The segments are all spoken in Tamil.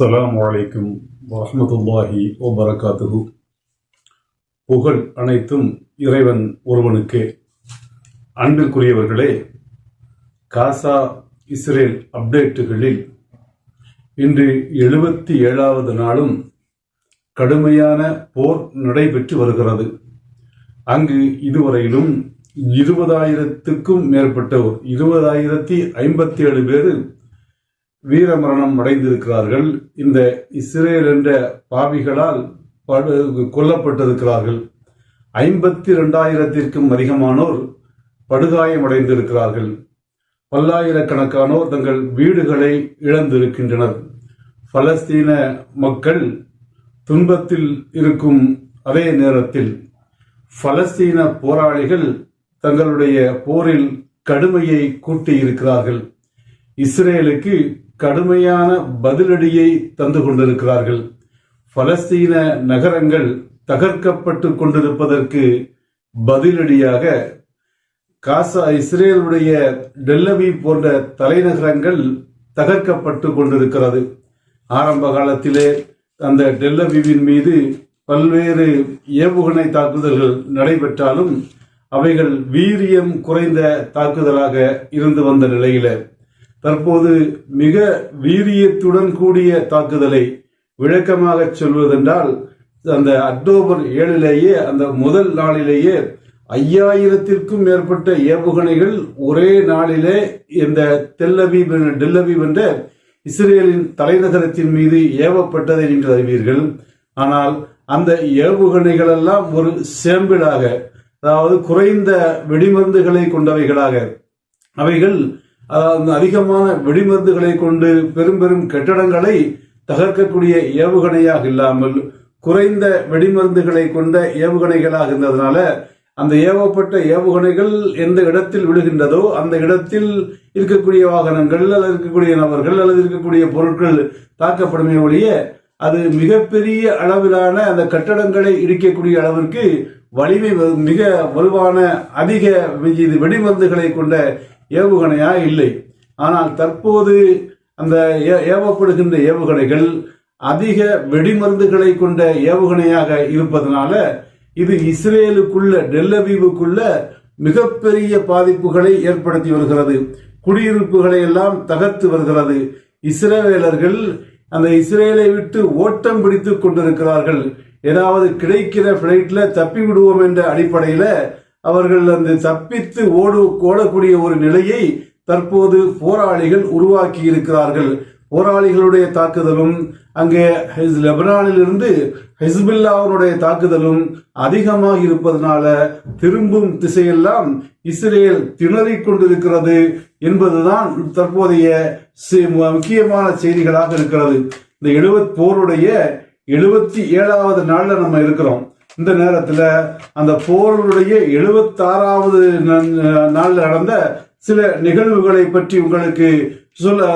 அஸ்ஸலாமு அலைக்கும் ஓ வபரகாத்துஹு. புகழ் அனைத்தும் இறைவன் ஒருவனுக்கே. அன்பிற்குரியவர்களே காசா இஸ்ரேல் அப்டேட்டுகளில் இன்று எழுபத்தி ஏழாவது நாளும் கடுமையான போர் நடைபெற்று வருகிறது. அங்கு இதுவரையிலும் இருபதாயிரத்துக்கும் மேற்பட்டோர் இருபதாயிரத்தி ஐம்பத்தி ஏழு பேர் வீரமரணம் அடைந்திருக்கிறார்கள். இந்த இஸ்ரேல் என்ற பாவிகளால் படு கொல்லப்பட்டிருக்கிறார்கள். ஐம்பத்தி ரெண்டாயிரத்திற்கும் அதிகமானோர் படுகாயமடைந்திருக்கிறார்கள் பல்லாயிரக்கணக்கானோர் தங்கள் வீடுகளை இழந்திருக்கின்றனர். பலஸ்தீன மக்கள் துன்பத்தில் இருக்கும் அதே நேரத்தில் பலஸ்தீன போராளிகள் தங்களுடைய போரில் கடுமையை கூட்டியிருக்கிறார்கள். இஸ்ரேலுக்கு கடுமையான பதிலடியை தந்து கொண்டிருக்கிறார்கள். பலஸ்தீன நகரங்கள் தகர்க்கப்பட்டு கொண்டிருப்பதற்கு பதிலடியாக காசா இஸ்ரேலுடைய டெல்லவி போன்ற தலைநகரங்கள் தகர்க்கப்பட்டு கொண்டிருக்கிறது. ஆரம்ப காலத்திலே அந்த டெல்லவிவின் மீது பல்வேறு ஏவுகணை தாக்குதல்கள் நடைபெற்றாலும் அவைகள் வீரியம் குறைந்த தாக்குதலாக இருந்து வந்த நிலையில தற்போது மிக வீரியத்துடன் கூடிய தாக்குதலை விளக்கமாக சொல்வதென்றால் அந்த அக்டோபர் ஏழிலேயே அந்த முதல் நாளிலேயே ஐயாயிரத்திற்கும் மேற்பட்ட ஏவுகணைகள் ஒரே நாளிலே இந்த தெல்லவீப் டெல்லவீப் என்ற இஸ்ரேலின் தலைநகரத்தின் மீது ஏவப்பட்டதை நீங்கள் அறிவீர்கள். ஆனால் அந்த ஏவுகணைகள் எல்லாம் ஒரு சேம்பிளாக அதாவது குறைந்த வெடிமருந்துகளை கொண்டவைகளாக அவைகள் அதிகமான வெடிமருந்துகளை கொண்டு பெரும் பெரும் கட்டடங்களை தகர்க்கக்கூடிய ஏவுகணையாக இல்லாமல் குறைந்த வெடிமருந்துகளை கொண்ட ஏவுகணைகளாக இருந்ததுனால அந்த ஏவப்பட்ட ஏவுகணைகள் எந்த இடத்தில் விழுகின்றதோ அந்த இடத்தில் இருக்கக்கூடிய வாகனங்கள் அல்லது இருக்கக்கூடிய நபர்கள் அல்லது இருக்கக்கூடிய பொருட்கள் தாக்கப்படுமே ஒழிய அது மிகப்பெரிய அளவிலான அந்த கட்டடங்களை இடிக்கக்கூடிய அளவிற்கு வலிமை மிக வலுவான அதிக இது வெடிமருந்துகளை கொண்ட ஏவுகணையா? இல்லை. ஆனால் தற்போது அந்த ஏவப்படுகின்ற ஏவுகணைகள் அதிக வெடிமருந்துகளை கொண்ட ஏவுகணையாக இருப்பதனால இது இஸ்ரேலுக்குள்ள டெல்லவீவுக்குள்ள மிகப்பெரிய பாதிப்புகளை ஏற்படுத்தி வருகிறது. குடியிருப்புகளை எல்லாம் தகர்த்து வருகிறது. இஸ்ரேலர்கள் அந்த இஸ்ரேலை விட்டு ஓட்டம் பிடித்து கொண்டிருக்கிறார்கள். ஏதாவது கிடைக்கிற பிளைட்ல தப்பி விடுவோம் என்ற அடிப்படையில அவர்கள் அந்த தப்பித்து ஓடு ஓடக்கூடிய ஒரு நிலையை தற்போது போராளிகள் உருவாக்கி இருக்கிறார்கள் போராளிகளுடைய தாக்குதலும் அங்கே லெபனானிலிருந்து ஹிஸ்பில்லாவுடைய தாக்குதலும் அதிகமாக இருப்பதனால திரும்பும் திசையெல்லாம் இஸ்ரேல் திணறிக் கொண்டிருக்கிறது என்பதுதான் தற்போதைய முக்கியமான செய்திகளாக இருக்கிறது. இந்த எழுபத் போருடைய எழுபத்தி ஏழாவது நாளில் நம்ம இருக்கிறோம். இந்த நேரத்தில் அந்த போருடைய எழுபத்தாறாவது நாளில் நடந்த சில நிகழ்வுகளை பற்றி உங்களுக்கு சொல்ல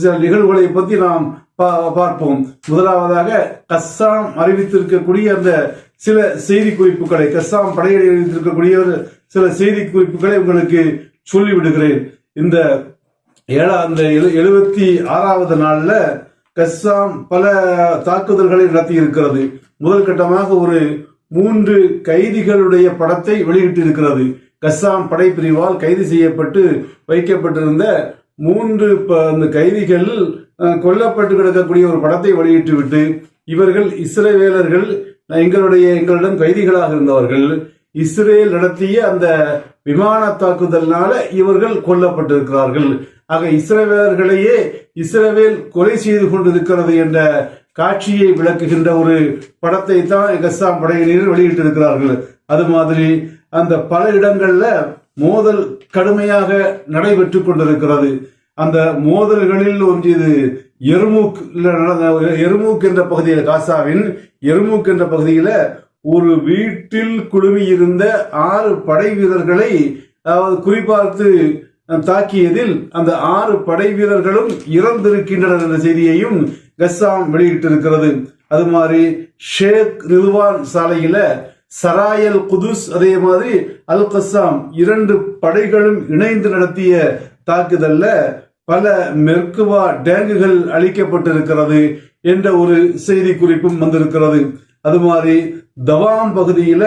சில நிகழ்வுகளை பற்றி நாம் பார்ப்போம். முதலாவதாக கஸ்ஸாம் அறிவித்திருக்கக்கூடிய அந்த சில செய்தி குறிப்புகளை கஸ்ஸாம் படையெடி அறிவித்திருக்கக்கூடிய சில செய்தி குறிப்புகளை உங்களுக்கு சொல்லிவிடுகிறேன். இந்த ஏழா அந்த எழுபத்தி ஆறாவது நாள்ல கஸ்ஸாம் பல தாக்குதல்களை நடத்தி இருக்கிறது முதல் கட்டமாக ஒரு மூன்று கைதிகளுடைய படத்தை வெளியிட்டிருக்கிறது. கஸ்ஸாம் படைப்பிரிவால் கைது செய்யப்பட்டு வைக்கப்பட்டிருந்த மூன்று அந்த கைதிகள் கொல்லப்பட்டு கிடக்கக்கூடிய ஒரு படத்தை வெளியிட்டு விட்டு இவர்கள் இஸ்ரேவேலர்கள் எங்களுடைய எங்களிடம் கைதிகளாக இருந்தவர்கள் இஸ்ரேல் நடத்திய அந்த விமான தாக்குதல்னால இவர்கள் கொல்லப்பட்டிருக்கிறார்கள். ஆக இஸ்ரேவேலர்களையே இஸ்ரேவேல் கொலை செய்து கொண்டிருக்கிறது என்ற காட்சியை விளக்குகின்ற ஒரு படத்தை தான் கஸ்ஸாம் படையினர் வெளியிட்டிருக்கிறார்கள். அது மாதிரி அந்த பல இடங்கள்ல மோதல் கடுமையாக நடைபெற்று கொண்டிருக்கிறது. அந்த மோதல்களில் ஒன்று இது எருமூக் எருமூக் என்ற பகுதியில் காசாவின் எருமூக் என்ற பகுதியில ஒரு வீட்டில் குழுமி இருந்த ஆறு படை வீரர்களை அதாவது குறிப்பார்த்து தாக்கியதில் அந்த ஆறு படை வீரர்களும் இறந்திருக்கின்றனர் என்ற செய்தியையும் கஸ்ஸாம் வெளியிட்டிருக்கிறது அது மாதிரி ஷேக் ரிதுவான் சாலையில சராயல் குதுஸ் அதே மாதிரி அல் கஸ்ஸாம் இரண்டு படைகளும் இணைந்து நடத்திய தாக்குதல்ல பல மெர்குவா டேங்குகள் அளிக்கப்பட்டிருக்கிறது என்ற ஒரு செய்தி குறிப்பும் வந்திருக்கிறது அது மாதிரி தவாம் பகுதியில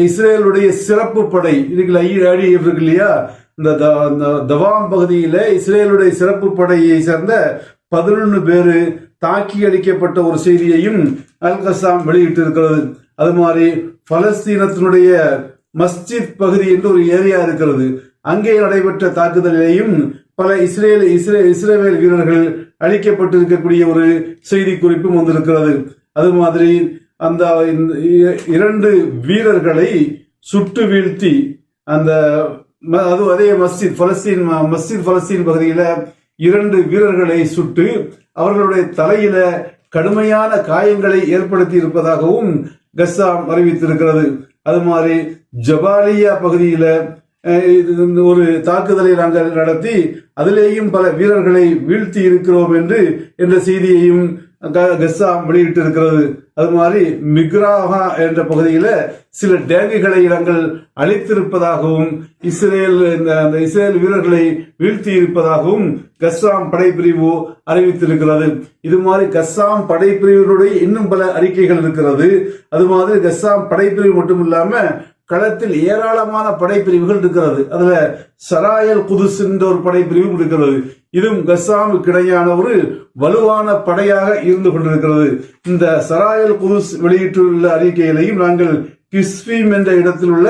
இஸ்ரேலுடைய சிறப்பு படை இதுக்கு அடி இருக்கு இல்லையா இந்த த- தவாம் பகுதியில இஸ்ரேலுடைய சிறப்பு படையை சேர்ந்த பதினொன்று பேரு தாக்கி அடிக்கப்பட்ட ஒரு செய்தியையும் அல் கசாம் வெளியிட்டு இருக்கிறது அது மாதிரி பலஸ்தீனத்தினுடைய மஸ்ஜித் பகுதி என்று ஒரு ஏரியா இருக்கிறது. அங்கே நடைபெற்ற தாக்குதலிலேயும் பல இஸ்ரேல் இஸ்ரே இஸ்ரேவேல் வீரர்கள் அழிக்கப்பட்டிருக்கக்கூடிய ஒரு செய்தி குறிப்பும் வந்திருக்கிறது. அது மாதிரி அந்த இந்த இ- இரண்டு வீரர்களை சுட்டு வீழ்த்தி அந்த அது அதே மஸ்ஜித் பலஸ்தீன் ம- மஸ்ஜித் பலஸ்தீன் பகுதியில இரண்டு வீரர்களை சுட்டு அவர்களுடைய தலையில கடுமையான காயங்களை ஏற்படுத்தி இருப்பதாகவும் கஸ்ஸாம் அறிவித்திருக்கிறது. அது மாதிரி ஜபாலியா பகுதியில இது ஒரு தாக்குதலை நாங்கள் நடத்தி அதிலேயும் பல வீரர்களை வீழ்த்தி இருக்கிறோம் என்று என்ற செய்தியையும் க- வெளியிட்டு இருக்கிறது அது மாதிரி மிக்ராஹா என்ற பகுதியில சில டேங்குகளை இடங்கள் அழித்திருப்பதாகவும் இஸ்ரேல் இந்த அந்த இஸ்ரேல் வீரர்களை வீழ்த்தி இருப்பதாகவும் கஸ்ஸாம் படைப்பிரிவு அறிவித்திருக்கிறது. இது மாதிரி கஸ்ஸாம் படைப்பிரிவினுடைய இன்னும் பல அறிக்கைகள் இருக்கிறது. அது மாதிரி கஸ்ஸாம் படைப்பிரிவு மட்டும் இல்லாம களத்தில் ஏராளமான படைப்பிரிவுகள் இருக்கிறது. அதுல சராயல் குதுஸ் என்ற ஒரு படைப்பிரிவும் இருக்கிறது. இதுவும் கசாமுக்கு இடையான ஒரு வலுவான படையாக இருந்து கொண்டிருக்கிறது. இந்த சராயல் குதுஸ் வெளியிட்டுள்ள அறிக்கையிலையும் நாங்கள் கிஸ்வீம் என்ற இடத்தில் உள்ள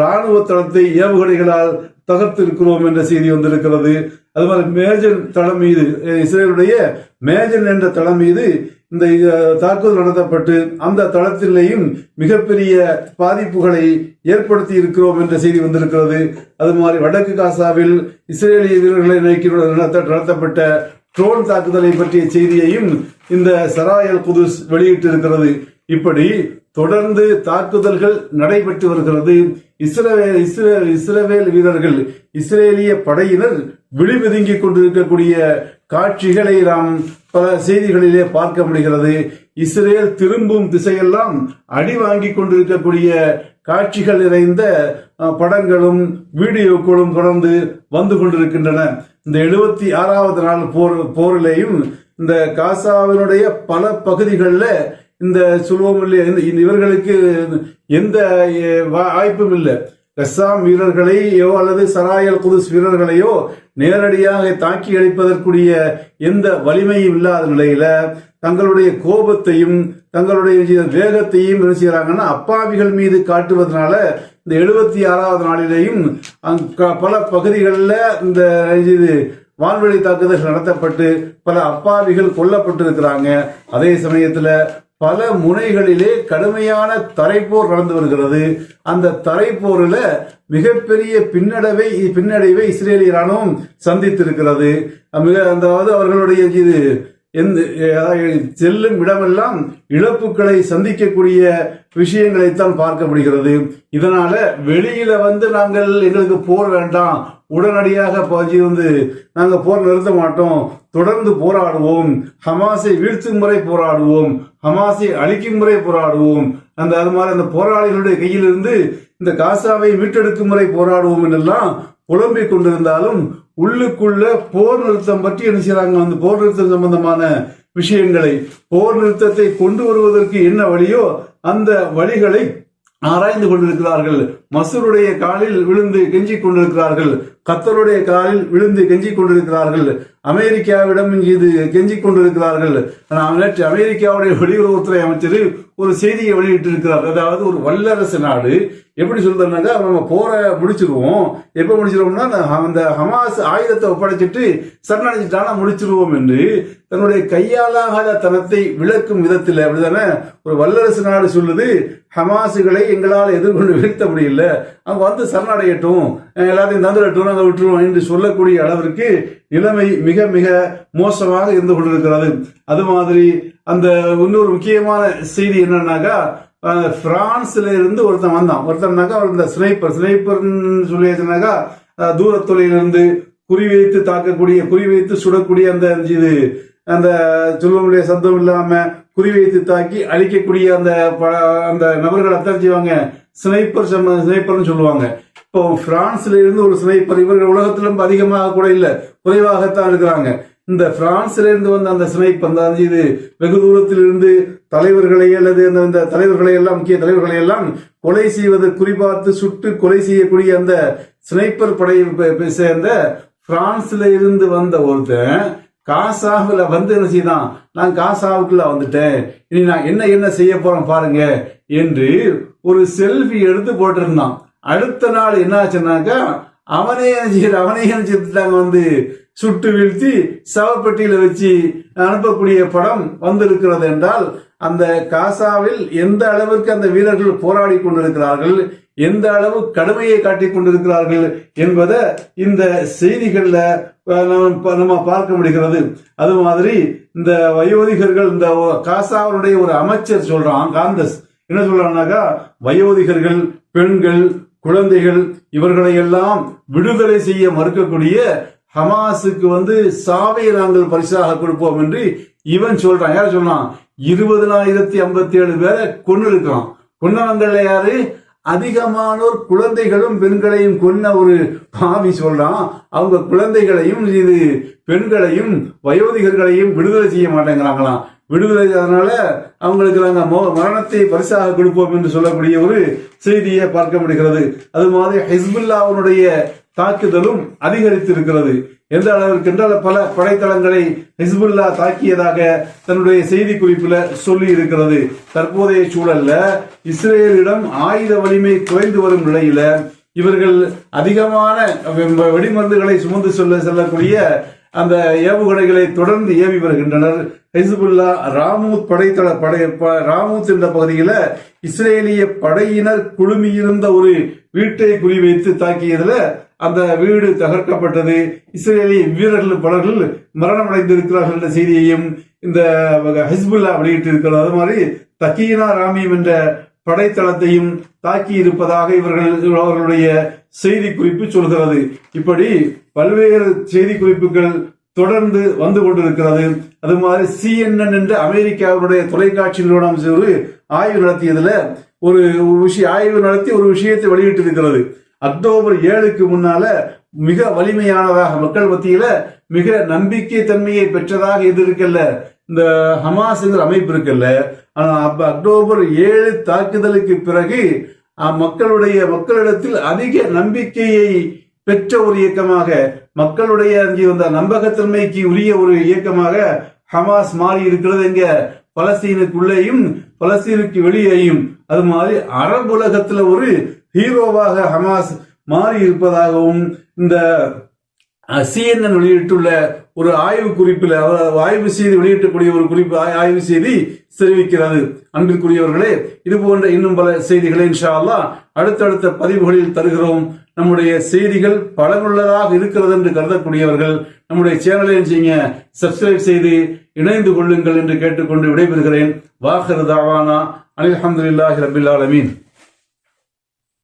ராணுவ தளத்தை ஏவுகணைகளால் தகர்த்திருக்கிறோம் என்ற செய்தி வந்திருக்கிறது. அது மாதிரி மேஜன் தளம் மீது இஸ்ரேலுடைய மேஜன் என்ற தளம் மீது இந்த தாக்குதல் நடத்தப்பட்டு அந்த தளத்திலேயும் மிகப்பெரிய பாதிப்புகளை ஏற்படுத்தி இருக்கிறோம் என்ற செய்தி வந்திருக்கிறது. அது மாதிரி வடக்கு காசாவில் இஸ்ரேலிய வீரர்களை நோக்கி நடத்த- நடத்தப்பட்ட ட்ரோன் தாக்குதலை பற்றிய செய்தியையும் இந்த சராயல் குதுஸ் வெளியிட்டிருக்கிறது. இப்படி தொடர்ந்து தாக்குதல்கள் நடைபெற்று வருகிறது. இஸ்ரேல் இஸ்ரேல் இஸ்ரேல் வீரர்கள் இஸ்ரேலிய படையினர் விழிபதுங்கிக் கொண்டிருக்கக்கூடிய காட்சிகளை நாம் பல செய்திகளிலே பார்க்க முடிகிறது. இஸ்ரேல் திரும்பும் திசையெல்லாம் அடி வாங்கிக் கொண்டிருக்கக்கூடிய காட்சிகள் நிறைந்த படங்களும் வீடியோக்களும் தொடர்ந்து வந்து கொண்டிருக்கின்றன. இந்த எழுபத்தி ஆறாவது நாள் போர் போரிலேயும் இந்த காசாவினுடைய பல பகுதிகளில் இந்த சொல்வோம் இல்லை இந்த இந்த இவர்களுக்கு எந்த வா- வாய்ப்பும் இல்லை. கஸ்ஸாம் வீரர்களையோ அல்லது சராயல் குதுஸ் வீரர்களையோ நேரடியாக தாக்கி அழிப்பதற்குரிய எந்த வலிமையும் இல்லாத நிலையில தங்களுடைய கோபத்தையும் தங்களுடைய வேகத்தையும் என்ன செய்யறாங்கன்னா அப்பாவிகள் மீது காட்டுவதனால இந்த எழுபத்தி ஆறாவது நாளிலேயும் பல பகுதிகளில் இந்த இது வான்வெளி தாக்குதல் நடத்தப்பட்டு பல அப்பாவிகள் கொல்லப்பட்டிருக்கிறாங்க. அதே சமயத்துல பல முனைகளிலே கடுமையான தரைப்போர் நடந்து வருகிறது. அந்த தரைப்போரில் மிகப்பெரிய பின்னடைவை பின்னடைவை இஸ்ரேலிய ராணுவம் சந்தித்திருக்கிறது. மிக அதாவது அவர்களுடைய இது எந்த அதாவது செல்லும் இடமெல்லாம் இழப்புகளை சந்திக்கக்கூடிய விஷயங்களைத்தான் பார்க்கப்படுகிறது. இதனால வெளியில வந்து நாங்கள் எங்களுக்கு போர் வேண்டாம் உடனடியாக பாஜி வந்து நாங்கள் போர் நிறுத்த மாட்டோம். தொடர்ந்து போராடுவோம். ஹமாஸை வீழ்த்தும் முறை போராடுவோம். ஹமாஸை அழிக்கும் முறை போராடுவோம். அந்த அது மாதிரி அந்த போராளிகளுடைய கையிலிருந்து இந்த காசாவை மீட்டெடுக்கும் முறை போராடுவோம் என்றெல்லாம் புலம்பிக் கொண்டிருந்தாலும் உள்ளுக்குள்ள போர் நிறுத்தம் பற்றி என்ன செய்யறாங்க அந்த போர் நிறுத்தம் சம்பந்தமான விஷயங்களை போர் நிறுத்தத்தை கொண்டு வருவதற்கு என்ன வழியோ அந்த வழிகளை ஆராய்ந்து கொண்டிருக்கிறார்கள். மசூருடைய காலில் விழுந்து கெஞ்சிக் கொண்டிருக்கிறார்கள். கத்தருடைய காலில் விழுந்து கெஞ்சிக் கொண்டிருக்கிறார்கள். அமெரிக்காவிடம் இது கெஞ்சிக் கொண்டிருக்கிறார்கள். ஆனால் நேற்று அமெரிக்காவுடைய வெளியுறவுத்துறை அமைச்சர் ஒரு செய்தியை வெளியிட்டிருக்கிறார். அதாவது ஒரு வல்லரசு நாடு எப்படி சொல்றதுனாக்கா நம்ம போரை முடிச்சிருவோம். எப்போ முடிச்சிருவோம்னா அந்த ஹமாஸ் ஆயுதத்தை ஒப்படைச்சிட்டு சரணடைஞ்சிட்டானா முடிச்சிருவோம் என்று தன்னுடைய கையாலாகாத தனத்தை விளக்கும் விதத்தில் அப்படிதானே ஒரு வல்லரசு நாடு சொல்லுது. ஹமாசுகளை எங்களால் எதிர்கொண்டு வீழ்த்த முடியல. அவங்க வந்து சரணடையட்டும். எல்லாத்தையும் தந்துடட்டும் நாங்கள் விட்டுருவோம் என்று சொல்லக்கூடிய அளவிற்கு நிலைமை மிக மிக மோசமாக இருந்து கொண்டிருக்கிறது. அது மாதிரி அந்த இன்னொரு முக்கியமான செய்தி என்னன்னாக்கா பிரான்ஸ்ல இருந்து ஒருத்தன் வந்தான். ஒருத்தன்னாக்கா அவர் இந்த ஸ்னைப்பர் ஸ்னைப்பர்னு சொல்லியாச்சுனாக்கா அஹ், குறி வைத்து தாக்கக்கூடிய குறி வைத்து சுடக்கூடிய அந்த இது அந்த சொல்லுவனுடைய சத்தம் இல்லாம குறிவைத்து தாக்கி அழிக்கக்கூடிய அந்த ப- அந்த நபர்களை அத்தான் செய்வாங்க. ஸ்னைப்பர் ஸ்னைப்பர்னு சொல்லுவாங்க. இப்போ பிரான்ஸ்ல இருந்து ஒரு ஸ்னைப்பர் இவர்கள் உலகத்திலும் அதிகமாக கூட இல்லை குறைவாகத்தான் இருக்கிறாங்க. இந்த பிரான்ஸ்ல இருந்து வந்த அந்த ஸ்னைப் அந்த இது வெகு தூரத்தில் இருந்து தலைவர்களை அல்லது அந்த இந்த தலைவர்களை எல்லாம் முக்கிய தலைவர்களை எல்லாம் கொலை செய்வதை குறிபார்த்து சுட்டு கொலை செய்யக்கூடிய அந்த ஸ்னைப்பர் படையை சேர்ந்த பிரான்ஸ்ல இருந்து வந்த ஒருத்தன் காசாவில் வந்து என்ன செய்தான்? நான் காசாவுக்குள்ள வந்துட்டேன். இனி நான் என்ன என்ன செய்ய போறேன் பாருங்க என்று ஒரு செல்ஃபி எடுத்து போட்டிருந்தான். அடுத்த நாள் என்ன ஆச்சுனாக்கா அவனே என்ன செய்யற அவனே என்ன செய்துட்டாங்க வந்து சுட்டு வீழ்த்தி சவப்பெட்டியில வச்சு அனுப்பக்கூடிய படம் வந்திருக்கிறது என்றால் அந்த காசாவில் எந்த அளவிற்கு அந்த வீரர்கள் போராடி கொண்டிருக்கிறார்கள் எந்த அளவு கடுமையை காட்டிக் கொண்டிருக்கிறார்கள் என்பதை இந்த செய்திகள்ல நம்ம நம்ம பார்க்க முடிகிறது. அது மாதிரி இந்த வயோதிகர்கள் இந்த காசாவுடைய ஒரு அமைச்சர் சொல்றான் காந்தஸ். என்ன சொல்றான்னாக்கா வயோதிகர்கள் பெண்கள் குழந்தைகள் இவர்களை எல்லாம் விடுதலை செய்ய மறுக்கக்கூடிய ஹமாஸுக்கு வந்து சாவை நாங்கள் பரிசாக கொடுப்போம் என்று இவன் சொல்றான். யார் சொல்றான் இருபதனாயிரத்தி ஐம்பத்தி ஏழு பேரை கொண்டு இருக்கிறான் கொன்னவங்கள்ல யாரு? அதிகமானோர் குழந்தைகளும் பெண்களையும் கொன்ன ஒரு பாவி சொல்றான். அவங்க குழந்தைகளையும் இது பெண்களையும் வயோதிகர்களையும் விடுதலை செய்ய மாட்டேங்கிறாங்களாம். விடுதலை அதனால அவங்களுக்கு நாங்கள் மோ- மரணத்தை பரிசாக கொடுப்போம் என்று சொல்லக்கூடிய ஒரு செய்தியை பார்க்க முடிகிறது. அது மாதிரி ஹிஸ்புல்லாவுடைய தாக்குதலும் அதிகரித்திருக்கிறது. எந்த அளவிற்கு என்றால் பல படைத்தளங்களை ஹிஸ்புல்லா தாக்கியதாக தன்னுடைய செய்தி குறிப்பில் சொல்லி இருக்கிறது தற்போதைய சூழல்ல இஸ்ரேலிடம் ஆயுத வலிமை குறைந்து வரும் நிலையில இவர்கள் அதிகமான வெ- வெடிமருந்துகளை சுமந்து செல்ல செல்லக்கூடிய அந்த ஏவுகணைகளை தொடர்ந்து ஏவி வருகின்றனர். ஹிசுபுல்லா ராமூத் படைத்தள படை ப- ராமூத் என்ற பகுதியில இஸ்ரேலிய படையினர் குழுமியிருந்த ஒரு வீட்டை குறிவைத்து தாக்கியதுல அந்த வீடு தகர்க்கப்பட்டது. இஸ்ரேலிய வீரர்கள் பலர்கள் மரணம் அடைந்திருக்கிறார்கள் என்ற செய்தியையும் இந்த ஹிஸ்புல்லா வெளியிட்டிருக்கிறது. அது மாதிரி தக்கீனா ராமியம் என்ற படைத்தளத்தையும் தாக்கி இருப்பதாக இவர்கள் அவர்களுடைய செய்தி குறிப்பு சொல்கிறது. இப்படி பல்வேறு செய்தி குறிப்புகள் தொடர்ந்து வந்து கொண்டிருக்கிறது. அது மாதிரி சிஎன்என் என்ற அமெரிக்காவுடைய தொலைக்காட்சி நிறுவனம் ஒரு ஆய்வு நடத்தியதுல ஒரு ஒரு விஷயம் ஆய்வு நடத்தி ஒரு விஷயத்தை வெளியிட்டிருக்கிறது. அக்டோபர் ஏழுக்கு முன்னால மிக வலிமையானதாக மக்கள் மத்தியில மிக நம்பிக்கை தன்மையை பெற்றதாக இது இருக்குல்ல. இந்த ஹமாஸ்ங்கிற அமைப்பு இருக்குல்ல. அப்ப அக்டோபர் ஏழு தாக்குதலுக்கு பிறகு மக்களுடைய மக்களிடத்தில் அதிக நம்பிக்கையை பெற்ற ஒரு இயக்கமாக மக்களுடைய அங்கே வந்த நம்பகத்தன்மைக்கு உரிய ஒரு இயக்கமாக ஹமாஸ் மாறி இருக்கிறது எங்க? பலஸ்தீனுக்குள்ளேயும் பலஸ்தீனுக்கு வெளியேயும். அது மாதிரி அரபுலகத்துல ஒரு ஹீரோவாக ஹமாஸ் மாறி இருப்பதாகவும் இந்த சிஎன்என் வெளியிட்டுள்ள ஒரு ஆய்வு குறிப்பில் அவர் ஆய்வு செய்து வெளியிட்டக்கூடிய ஒரு குறிப்பு ஆய்- ஆய்வு செய்தி தெரிவிக்கிறது. அன்பிற்குரியவர்களே இது போன்ற இன்னும் பல செய்திகளை இன்ஷா அடுத்தடுத்த பதிவுகளில் தருகிறோம். நம்முடைய செய்திகள் பலனுள்ளதாக இருக்கிறது என்று கருதக்கூடியவர்கள் நம்முடைய சேனலை செய்யுங்க சப்ஸ்கிரைப் செய்து இணைந்து கொள்ளுங்கள் என்று கேட்டுக்கொண்டு விடைபெறுகிறேன். வாஹர் தாவானா. அல்ஹம்துலில்லாஹி ரபில் ஆலமீன்.